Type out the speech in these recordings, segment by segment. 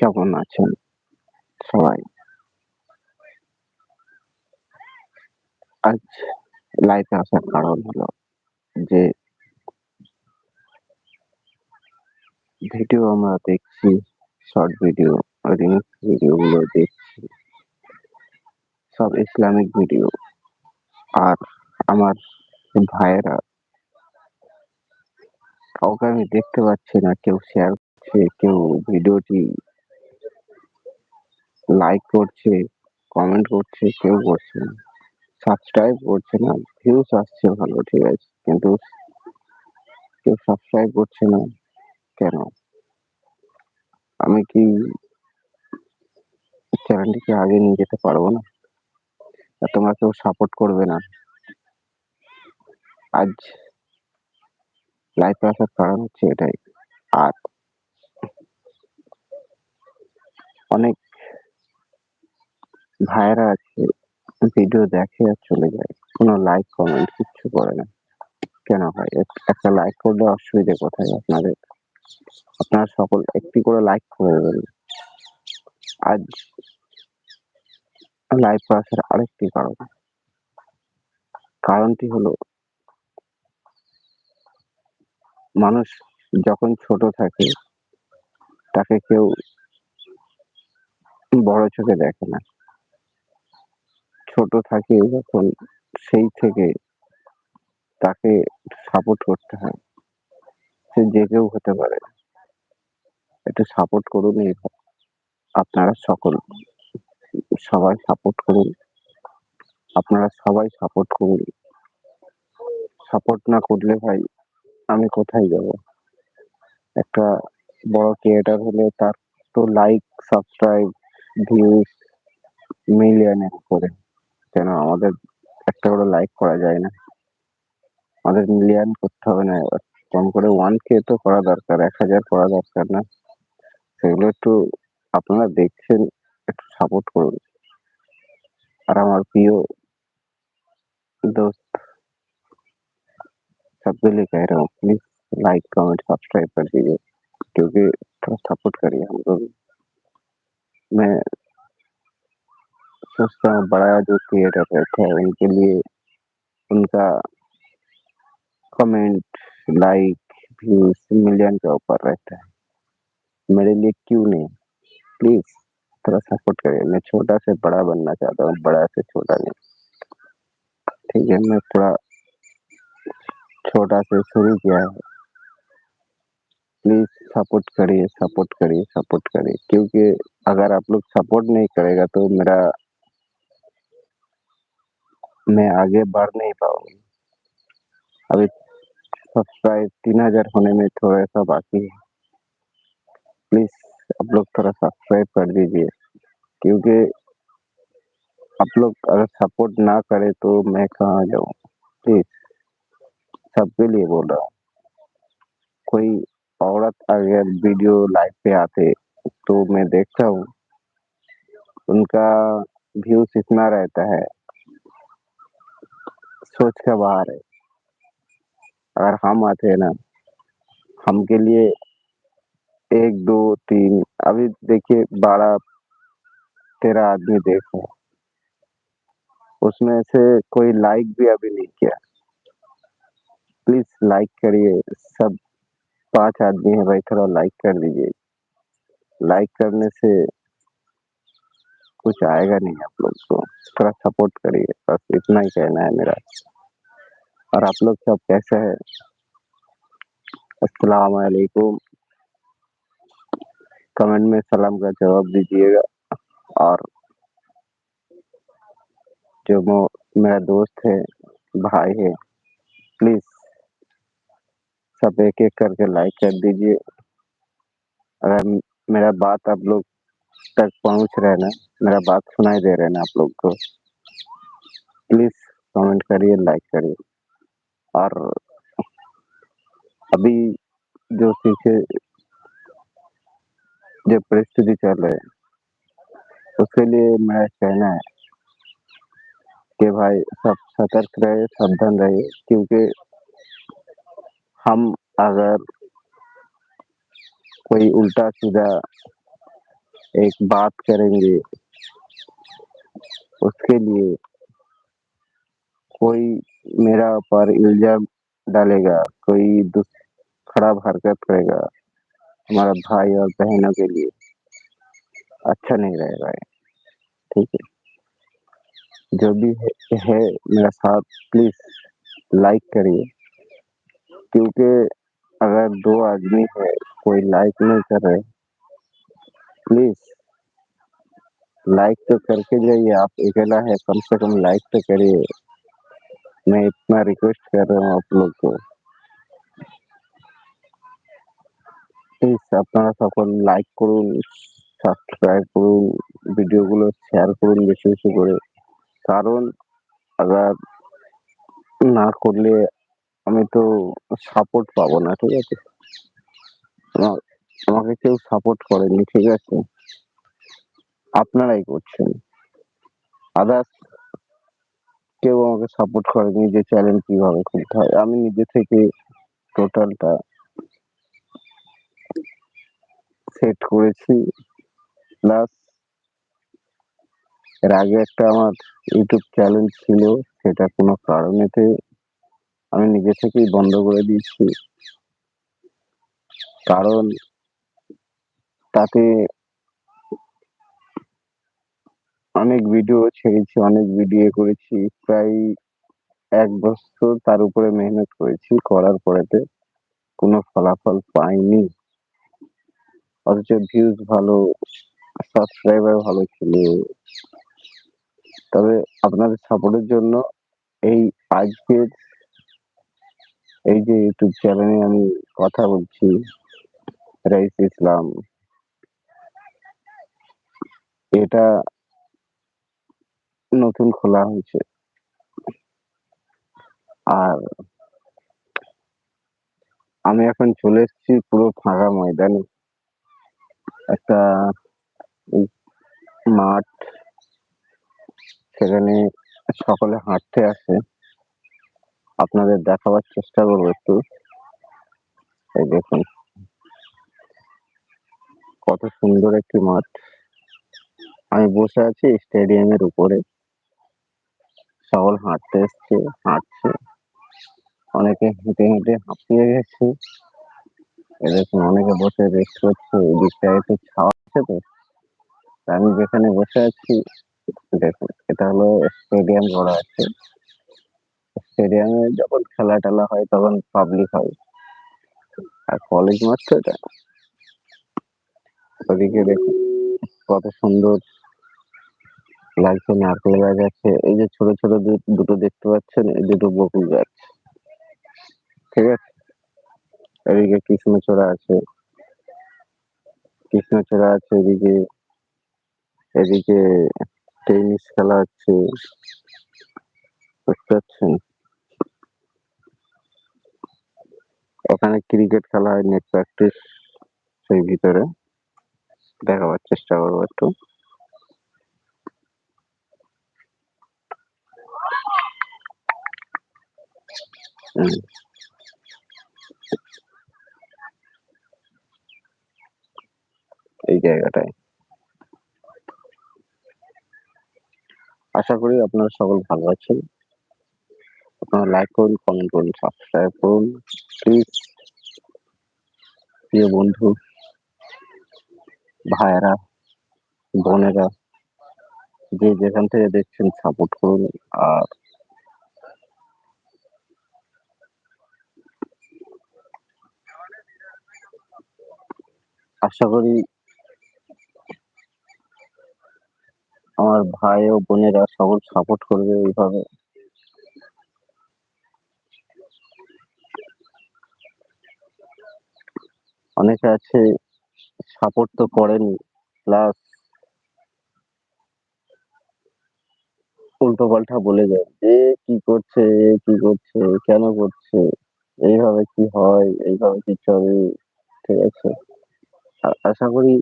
কেমন আছেন সবাই? আজ লাইফে আসার কারণ হলো যে ভিডিও আমরা দেখছি শর্ট ভিডিও রিলস ভিডিওগুলো দেখছি। সব ইসলামিক ভিডিও আর আমার ভাইয়েরা, কাউকে আমি দেখতে পাচ্ছি না, কেউ শেয়ার করছে, কেউ ভিডিওটি লাইক করছে কমেন্ট করছে, কেউ করছে না। সাবস্ক্রাইব করছে না ভিউজ আসছে ভালো, ঠিক আছে। কিন্তু কেউ সাবস্ক্রাইব করছে না, কেন? আমি কি চ্যানেলটিকে আগে নিয়ে যেতে পারব না? তোমরা কেউ সাপোর্ট করবে না। আজ লাইফে আসার কারণ হচ্ছে এটাই। আর অনেক ভাইয়েরা আছে ভিডিও দেখে আর চলে যায়। কোনো লাইক কমেন্ট কিচ্ছু করে না। কেন হয় একটা লাইক করলে অসুবিধে কোথায় আপনাদের? আপনারা সকল একটি করে লাইক করে দেবেন। আজ লাইভ আসার আরেকটি কারণ। কারণটি হলো, মানুষ যখন ছোট থাকে, তাকে কেউ বড় চোখে দেখে না। ছোট থাকে যখন সেই থেকে তাকে সাপোর্ট করতে হয়। সে যে কেউ হতে পারে। একটু সাপোর্ট করুন আপনারা সকল সবাই সাপোর্ট করুন। আপনারা সবাই সাপোর্ট করুন। সাপোর্ট না করলে ভাই আমি কোথায় যাব? একটা বড় ক্রিয়েটার হলে তার তো লাইক সাবস্ক্রাইব ভিউজ মিলিয়নের উপরে। কেন আমাদের একটা করে লাইক করা যায় না আমাদের মিলিয়ন করতে হবে না এবার কম করে ওয়ান কে তো করা দরকার এক হাজার করা দরকার না সেগুলো একটু আপনারা দেখছেন একটু সাপোর্ট করুন আর আমার প্রিয় दोस्त सबके लिए कह रहा हूँ प्लीज लाइक कमेंट सब्सक्राइब कर दीजिए क्योंकि थोड़ा सपोर्ट करिए हमको भी मैं हूँ बड़ा जो क्रिएटर रहता है उनके लिए उनका कमेंट लाइक व्यूज़ मिलियन के ऊपर रहता है। मेरे लिए क्यों नहीं? प्लीज़ थोड़ा सपोर्ट करिए। मैं छोटा से बड़ा बनना चाहता हूँ, बड़ा से छोटा नहीं। ठीक है, मैं थोड़ा छोटा से शुरू किया है। प्लीज़ सपोर्ट करिए सपोर्ट करिए सपोर्ट करिए। क्योंकि अगर आप लोग सपोर्ट नहीं करेगा तो मेरा मैं आगे बढ़ नहीं पाऊँगी। अभी सब्सक्राइब तीन हज़ार होने में थोड़ा सा बाकी है। प्लीज़ आप लोग थोड़ा सब्सक्राइब कर दीजिए, क्योंकि आप लोग अगर सपोर्ट ना करे तो मैं कहाँ जाऊँ? प्लीज़ सबके लिए बोल रहा हूँ। कोई औरत अगर वीडियो लाइव पे आते तो मैं देखता हूँ। उनका व्यूज़ इतना रहता है। सोच के बाहर है। अगर हम आते हैं ना, हम के लिए एक, दो, तीन, अभी देखिए बारह, तेरह आदमी देख उसमें से कोई लाइक भी अभी नहीं किया। प्लीज़ लाइक करिए, सब पाँच आदमी है भाई थोड़ा लाइक कर दीजिए लाइक करने से कुछ आएगा नहीं आप लोग को। थोड़ा सपोर्ट करिए, बस इतना ही कहना है मेरा। और आप लोग सब कैसे हैं? अस्सलाम वालेकुम कमेंट में सलाम का जवाब दीजिएगा। और जो मेरा दोस्त है, भाई है प्लीज़ सब एक एक करके लाइक कर दीजिए। अगर मेरा बात आप लोग तक पहुँच रहे ना, मेरा बात सुनाई दे रहे ना आप लोग को प्लीज़ कमेंट करिए लाइक करिए। और अभी जो पीछे जो परिस्थिति चल रही है, उसके लिए मेरा कहना है कि भाई सब सतर्क रहे सावधान रहे, क्योंकि हम अगर कोई उल्टा सीधा एक बात करेंगे, उसके लिए कोई मेरा पर इल्ज़ाम डालेगा कोई खराब हरकत करेगा हमारा भाई और बहनों के लिए। अच्छा नहीं रहेगा ठीक है। जो भी है, है मेरा साथ प्लीज़ लाइक करिए। क्योंकि अगर दो आदमी है कोई लाइक नहीं कर रहे प्लीज़ लाइक तो करके जाइए। आप अकेला है कम से कम लाइक तो करिए। मैं इतना रिक्वेस्ट कर रहा हूँ आप लोग को প্লিজ আপনারা সকল লাইক করুন সাবস্ক্রাইব করুন ভিডিওগুলো শেয়ার করুন বেশি বেশি করে কারণ আগার না করলে আমি তো সাপোর্ট পাবো না ঠিক আছে আমা- আমাকে কেউ সাপোর্ট করেনি ঠিক আছে আপনারাই করছেন আদার্স কেউ আমাকে সাপোর্ট করেনি যে চ্যানেল কীভাবে খুলতে হয়। আমি নিজে থেকে টোটালটা সেট করেছি। প্লাস এর আগে একটা আমার ইউটিউব চ্যানেল ছিল, সেটা কোনো কারণেতে আমি নিজে থেকেই বন্ধ করে দিয়েছি। কারণ, তাতে অনেক ভিডিও ছেড়েছি, অনেক ভিডিও করেছি। প্রায় এক বছর তার উপরে মেহনত করেছি, করার পরেতে কোনো ফলাফল পাইনি। অথচ ভিউজ ভালো সাবস্ক্রাইবার ভালো ছিল। তবে আপনাদের সাপোর্টের জন্য এই আজকের এই যে ইউটিউব চ্যানেলে আমি কথা বলছি, রাইস ইসলাম। এটা নতুন খোলা হয়েছে। আর আমি এখন চলে এসেছি পুরো ফাঁকা ময়দানে। একটা মাঠ সেখানে সকলে হাঁটতে আসে। আপনাদের দেখাবার চেষ্টা করব একটু। এই দেখুন। কত সুন্দর একটি মাঠ। আমি বসে আছি স্টেডিয়ামের উপরে। সকল হাঁটতে এসছে, হাঁটছে। অনেকে হেঁটে হেঁটে হাঁপিয়ে গেছে। এ দেখুন অনেকে বসে রেস্ট করছে। এই দিকটায় একটু ছাওয়া আছে তো। তা আমি যেখানে বসে আছি, দেখুন, এটা হলো স্টেডিয়াম করা আছে। স্টেডিয়ামে যখন খেলা টেলা হয়, তখন পাবলিক হয় আর কলেজ মাঠ তো এটা। ওদিকে দেখুন, কত সুন্দর লাগছে, নারকেল গাছ আছে। এই যে ছোট ছোট দু- দুটো দেখতে পাচ্ছেন, এই দুটো বকুল গাছ। ঠিক আছে? এদিকে কৃষ্ণচূড়া আছে। কৃষ্ণচূড়া আছে এদিকে। এদিকে টেনিস খেলা হচ্ছে। বুঝতে পারছেন ওখানে ক্রিকেট খেলা হয়, নেট প্র্যাকটিস। সেই ভিতরে। দেখাবার চেষ্টা করব একটু। এই জায়গাটায়। আশা করি আপনারা সকল ভালো আছেন। আপনারা লাইক করুন কমেন্ট করুন সাবস্ক্রাইব করুন। প্লিজ প্রিয় বন্ধু, ভাইয়েরা, বোনেরা, যে যেখান থেকে দেখছেন সাপোর্ট করুন আর আশা করি আমার ভাই ও বোনেরা সকল সাপোর্ট করবে এইভাবে। অনেকে আছে সাপোর্ট তো করেনি প্লাস উল্টো পাল্টা বলে যায়, এ কি করছে কি করছে, কেন করছে, এইভাবে কি হয়, এইভাবে কি চলে? ঠিক আছে? আশা করি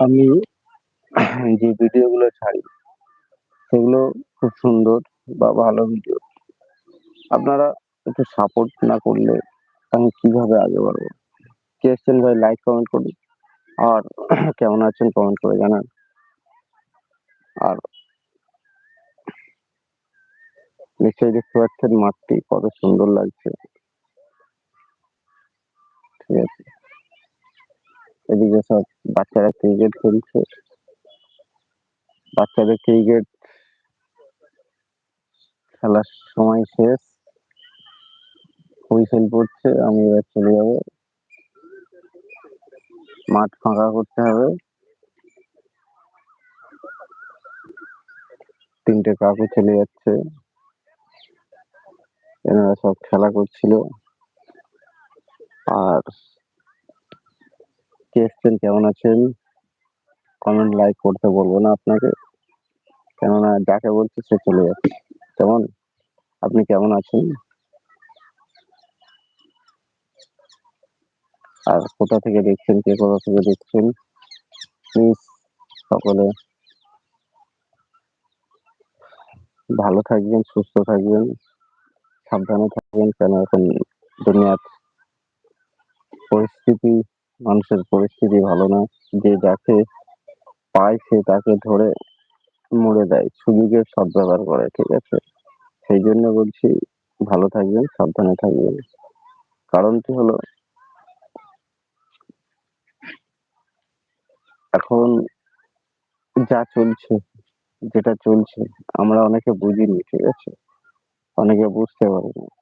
আমি যে ভিডিও গুলো ছাড়ি, সেগুলো খুব সুন্দর বা ভালো ভিডিও। আপনারা একটু সাপোর্ট না করলে আমি কীভাবে আগে বাড়বো? কে এসছেন ভাই? লাইক কমেন্ট করুন। আর কেমন আছেন? কমেন্ট করে জানান। আর নিশ্চয়ই দেখতে পাচ্ছেন মাঠটি কত সুন্দর লাগছে। ঠিক আছে। এদিকে সব বাচ্চারা ক্রিকেট খেলছে। বাচ্চাদের ক্রিকেট খেলার সময় শেষ। হুইসেল পড়ছে, আমি এবার চলে যাব। মাঠ ফাঁকা করতে হবে। তিনটে কাকু চলে যাচ্ছে। এনারা সব খেলা করছিল। আর কে এসছেন? কেমন আছেন? কমেন্ট লাইক করতে বলব না আপনাকে। কেননা যাকে বলছি সে চলে যাচ্ছে। কেমন? আপনি কেমন আছেন? আর কোথা থেকে দেখছেন? কে কোথা থেকে দেখছেন? প্লিজ সকলে ভালো থাকবেন, সুস্থ থাকবেন, সাবধানে থাকবেন। কেন এখন দুনিয়ার পরিস্থিতি, মানুষের পরিস্থিতি ভালো না। যে যাকে পায় সে তাকে ধরে মরে দেয়। সুযোগের সদ্ব্যবহার করে, ঠিক আছে? সেই জন্য বলছি, ভালো থাকবেন, সাবধানে থাকবেন। কারণটি হলো, এখন যা চলছে, যেটা চলছে, আমরা অনেকে বুঝিনি, ঠিক আছে? অনেকে বুঝতে পারিনি।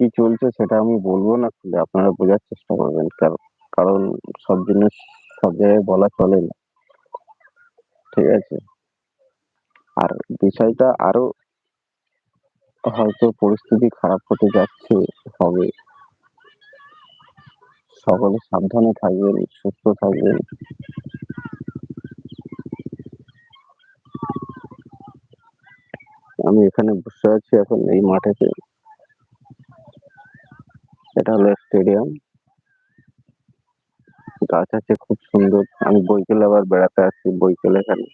কি চলছে সেটা আমি বলব না খুলে আপনারা বোঝার চেষ্টা করবেন কারণ কারণ সব জিনিস সব জায়গায় বলা চলে না। ঠিক আছে? আর বিষয়টা আরও হয়তো পরিস্থিতি খারাপ হতে যাচ্ছে হবে সকলে সাবধানে থাকবেন, সুস্থ থাকবেন। আমি এখানে বসে আছি এখন এই মাঠেতে। এটা হলো স্টেডিয়াম গাছ আছে খুব সুন্দর। আমি বৈকেল আবার বেড়াতে আসছি বৈকেল এখানে।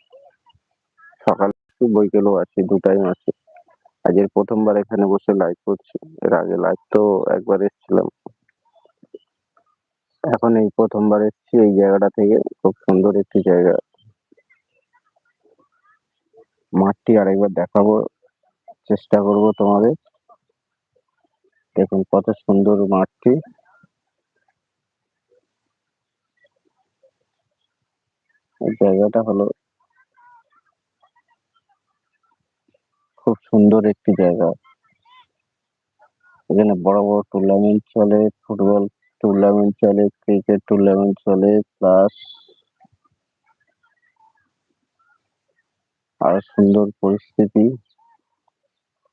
সকাল বৈকেলও আছি দু টাইম আছি। আজের প্রথমবার এখানে বসে লাইভ করছি। এর আগে লাইভ তো একবার এসেছিলাম। এখন এই প্রথমবার এসেছি এই জায়গাটা থেকে। খুব সুন্দর একটি জায়গা। মাঠটি আরেকবার দেখাবো। চেষ্টা করব তোমাদের। দেখুন কত সুন্দর মাঠটি। জায়গাটা হলো খুব সুন্দর একটি জায়গা। এখানে বড় বড় টুর্নামেন্ট চলে ফুটবল টুর্নামেন্ট চলে ক্রিকেট টুর্নামেন্ট চলে প্লাস আর সুন্দর পরিস্থিতি।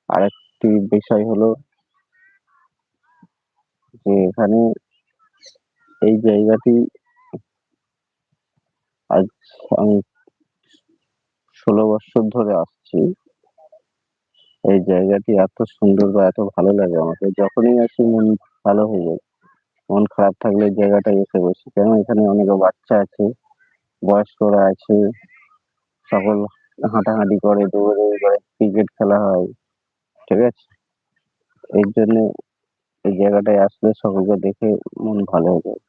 আরেকটি বিষয় হলো যে এখানে এই জায়গাটি আজ আমি ষোলো বছর ধরে আসছি। এই জায়গাটি এত সুন্দর বা এত ভালো লাগে আমাকে। যখনই আসি মন ভালো হয়ে যায়। মন খারাপ থাকলে এই জায়গাটায় এসে বসি। কেন? এখানে অনেক বাচ্চা আছে, বয়স্করা আছে। সকল হাঁটাহাঁটি করে, দৌড়াদৌড়ি করে, ক্রিকেট খেলা হয়। ঠিক আছে? এর জন্য এই জায়গাটায় আসলে সকলকে দেখে মন ভালো হয়ে যায়।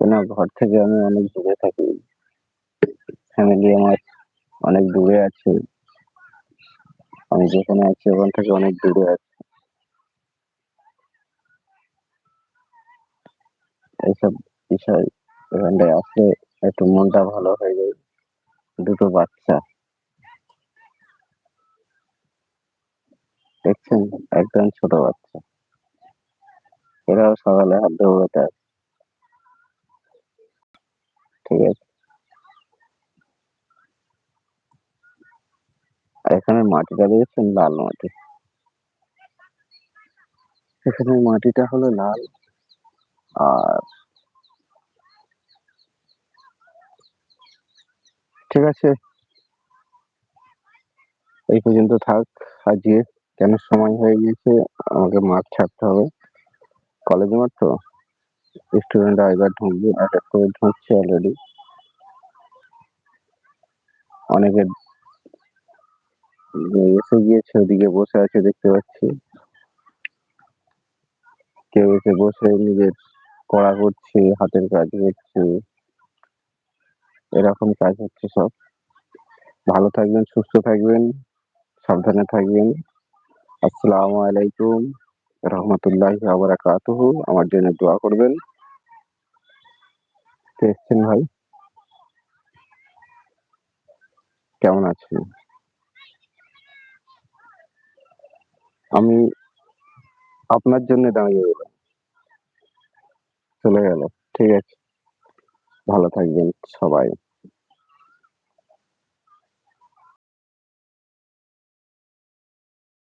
কেন ঘর থেকে আমি অনেক দূরে থাকি। ফ্যামিলি আমার অনেক দূরে আছে। আমি যেখানে আছি ওখান থেকে অনেক দূরে আছি। এইসব বিষয় এখানটায় আসলে একটু মনটা ভালো হয়ে যায়। দুটো বাচ্চা। দেখছেন? একদম ছোট বাচ্চা। এরাও সকালে হাত দৌড়াতে আসে। ঠিক আছে। এখানে মাটিটা দেখেছেন? লাল মাটি। এখানে মাটিটা হলো লাল আর ঠিক আছে। এই পর্যন্ত থাক। আজকে কেন সময় হয়ে গিয়েছে? আমাকে মাঠ ছাড়তে হবে। কলেজ মাঠ তো স্টুডেন্টরা এবার ঢুকবে, এক এক করে ঢুকছে অলরেডি অনেকে এসে গিয়েছে, ওদিকে বসে আছে দেখতে পাচ্ছি। কেউ এসে বসে নিজের পড়া করছে, হাতের কাজ করছে। এরকম কাজ হচ্ছে সব। ভালো থাকবেন, সুস্থ থাকবেন, সাবধানে থাকবেন। আসসালামু আলাইকুম। রহমতুল্লাহ আবরাকাতুহু আমার জন্য দোয়া করবেন। এসছেন ভাই? কেমন আছেন? আমি আপনার জন্য দাঁড়িয়ে গেলাম। চলে গেল। ঠিক আছে। ভালো থাকবেন সবাই।